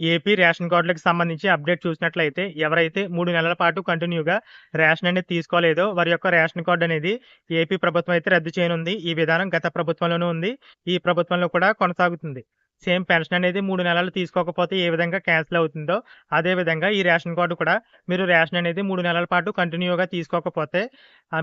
AP ration కార్డులకు సంబంధించి update చూసినట్లయితే ఎవరైతే మూడు నెలల పాటు కంటిన్యూగా రేషన్ అనేది తీసుకోలేదో వారి యొక్క రేషన్ కార్డు అనేది ఏపీ ప్రభుత్వం అయితే రద్దు చేయనుంది. ఈ విధానం గత ప్రభుత్వంలోనూ ఉంది. ఈ ప్రభుత్వంలో కూడా కొనసాగుతుంది. సేమ్ పెన్షన్ అనేది మూడు నెలలు తీసుకోకపోతే ఏ విధంగా క్యాన్సిల్ అవుతుందో అదే విధంగా ఈ రేషన్ కార్డు కూడా మీరు రేషన్ అనేది మూడు నెలల పాటు కంటిన్యూగా తీసుకోకపోతే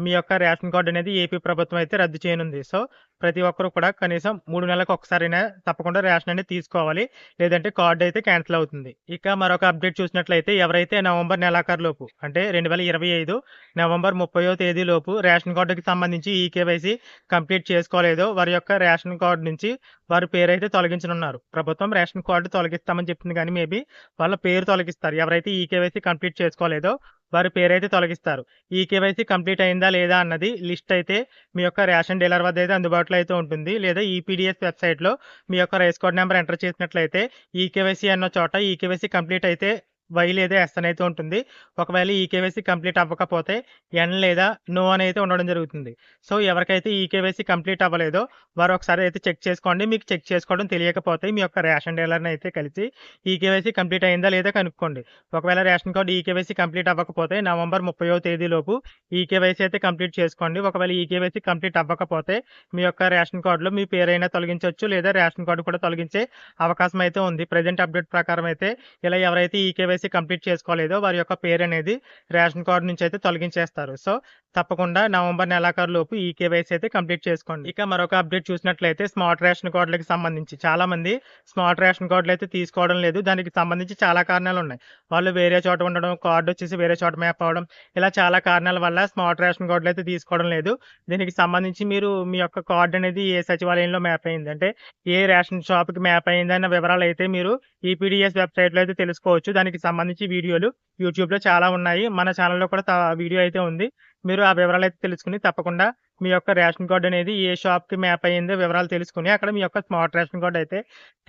మీ యొక్క రేషన్ కార్డు అనేది ఏపీ ప్రభుత్వం అయితే రద్దు చేయనుంది. సో ప్రతి ఒక్కరు కూడా కనీసం మూడు నెలలకు ఒకసారైనా తప్పకుండా రేషన్ అనేది తీసుకోవాలి. లేదంటే కార్డు అయితే క్యాన్సిల్ అవుతుంది. ఇక మరొక అప్డేట్ చూసినట్లయితే ఎవరైతే నవంబర్ నెలాఖరు లోపు అంటే రెండు వేల ఇరవై ఐదు నవంబర్ ముప్పయో తేదీలోపు రేషన్ కార్డుకి సంబంధించి ఈ కేవైసీ కంప్లీట్ చేసుకోలేదో వారి యొక్క రేషన్ కార్డు నుంచి వారి పేరు అయితే తొలగించనున్నారు. ప్రభుత్వం రేషన్ కార్డు తొలగిస్తామని చెప్పింది కానీ మేబీ వాళ్ళ పేరు తొలగిస్తారు. ఎవరైతే ఈ కేవైసీ కంప్లీట్ చేసుకోలేదో వారి పేరైతే తొలగిస్తారు. ఈ కేవైసీ కంప్లీట్ అయిందా లేదా అన్నది లిస్ట్ అయితే మీ యొక్క రేషన్ డీలర్ వద్ద అయితే అందుబాటులో అయితే ఉంటుంది. లేదా ఈపీడిఎస్ వెబ్సైట్లో మీ యొక్క రేస్ కోడ్ నెంబర్ ఎంటర్ చేసినట్లయితే ఈ కేవైసీ అన్న చోట ఈ కేవైసీ కంప్లీట్ అయితే వై లేదా ఎస్ అని అయితే ఉంటుంది. ఒకవేళ ఈ కేవైసీ కంప్లీట్ అవ్వకపోతే ఎన్ లేదా నో అని అయితే ఉండడం జరుగుతుంది. సో ఎవరికైతే ఈ కేవైసీ కంప్లీట్ అవ్వలేదో వారు ఒకసారి అయితే చెక్ చేసుకోండి. మీకు చెక్ చేసుకోవడం తెలియకపోతే మీ యొక్క రేషన్ డీలర్ని అయితే కలిసి ఈ కేవైసీ కంప్లీట్ అయిందా లేదా కనుక్కోండి. ఒకవేళ ration card e KYC complete అవ్వకపోతే నవంబర్ ముప్పయో తేదీలోపు ఈ కేవైసీ అయితే కంప్లీట్ చేసుకోండి. ఒకవేళ ఈ కేవైసీ కంప్లీట్ అవ్వకపోతే మీ యొక్క రేషన్ కార్డులో మీ పేరైనా తొలగించవచ్చు లేదా రేషన్ కార్డు కూడా తొలగించే అవకాశం అయితే ఉంది. ప్రజెంట్ అప్డేట్ ప్రకారం అయితే ఇలా ఎవరైతే ఈ కేవైసీ కంప్లీట్ చేసుకోలేదో వారి యొక్క పేరు అనేది రేషన్ కార్డు నుంచి అయితే తొలగించేస్తారు. సో తప్పకుండా నవంబర్ నెలాఖరు లోపు ఈ కేవైసీ అయితే కంప్లీట్ చేసుకోండి. ఇక మరొక అప్డేట్ చూసినట్లయితే స్మార్ట్ రేషన్ కార్డులకు సంబంధించి చాలా మంది స్మార్ట్ రేషన్ కార్డులు అయితే తీసుకోవడం లేదు. దానికి సంబంధించి చాలా కారణాలు ఉన్నాయి. వాళ్ళు వేరే చోట ఉండడం కార్డు వచ్చేసి వేరే చోట మ్యాప్ అవ్వడం ఇలా చాలా కారణాల వల్ల స్మార్ట్ రేషన్ కార్డులు అయితే తీసుకోవడం లేదు. దీనికి సంబంధించి మీరు మీ యొక్క కార్డు అనేది ఏ సచివాలయంలో మ్యాప్ అయింది? అంటే ఏ రేషన్ షాప్కి మ్యాప్ అయింది? అన్న వివరాలు అయితే మీరు ఈపీడిఎస్ వెబ్సైట్లో అయితే తెలుసుకోవచ్చు. దానికి సంబంధించి వీడియోలు యూట్యూబ్లో చాలా ఉన్నాయి. మన ఛానల్లో కూడా వీడియో అయితే ఉంది. మీరు ఆ వివరాలు అయితే తెలుసుకుని తప్పకుండా మీ యొక్క రేషన్ కార్డు అనేది ఏ షాప్కి మ్యాప్ అయ్యిందో వివరాలు తెలుసుకుని అక్కడ మీ యొక్క స్మార్ట్ రేషన్ కార్డు అయితే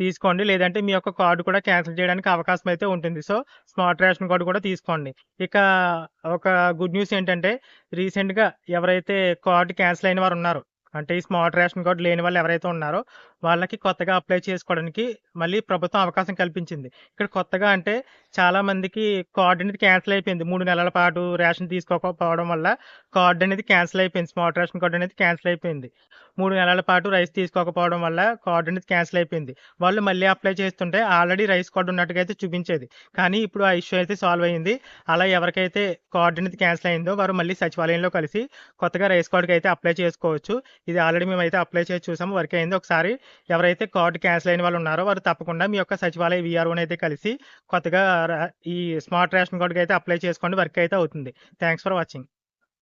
తీసుకోండి. లేదంటే మీ యొక్క కార్డు కూడా క్యాన్సిల్ చేయడానికి అవకాశం అయితే ఉంటుంది. సో స్మార్ట్ రేషన్ కార్డు కూడా తీసుకోండి. ఇక ఒక గుడ్ న్యూస్ ఏంటంటే రీసెంట్గా ఎవరైతే కార్డు క్యాన్సిల్ అయిన వారు ఉన్నారు అంటే ఈ స్మార్ట్ రేషన్ కార్డు లేని వాళ్ళు ఎవరైతే ఉన్నారో వాళ్ళకి కొత్తగా అప్లై చేసుకోవడానికి మళ్ళీ ప్రభుత్వం అవకాశం కల్పించింది. ఇక్కడ కొత్తగా అంటే చాలా మందికి కార్డు అనేది క్యాన్సిల్ అయిపోయింది. మూడు నెలల పాటు రేషన్ తీసుకోకపోవడం వల్ల కార్డు అనేది క్యాన్సిల్ అయిపోయింది. స్మార్ట్ రేషన్ కార్డు అనేది క్యాన్సిల్ అయిపోయింది. మూడు నెలల పాటు రైస్ తీసుకోకపోవడం వల్ల కార్డు అనేది క్యాన్సిల్ అయిపోయింది. వాళ్ళు మళ్ళీ అప్లై చేస్తుంటే ఆల్రెడీ రైస్ కార్డు ఉన్నట్టుగా అయితే చూపించేది. కానీ ఇప్పుడు ఆ ఇష్యూ అయితే సాల్వ్ అయింది. అలా ఎవరికైతే కార్డు అనేది క్యాన్సిల్ అయిందో వారు మళ్ళీ సచివాలయంలో కలిసి కొత్తగా రైస్ కార్డుకి అయితే అప్లై చేసుకోవచ్చు. ఇది ఆల్రెడీ మేము అయితే అప్లై చేసి చూసాము వర్క్ అయింది. ఒకసారి ఎవరైతే కార్డు క్యాన్సిల్ అయిన వాళ్ళు ఉన్నారో వారు తప్పకుండా మీ యొక్క సచివాలయ విఆర్ఓని అయితే కలిసి కొత్తగా రా- ఈ స్మార్ట్ రేషన్ కార్డుకి అయితే అప్లై చేసుకోండి వర్క్ అయితే అవుతుంది. Thanks for watching.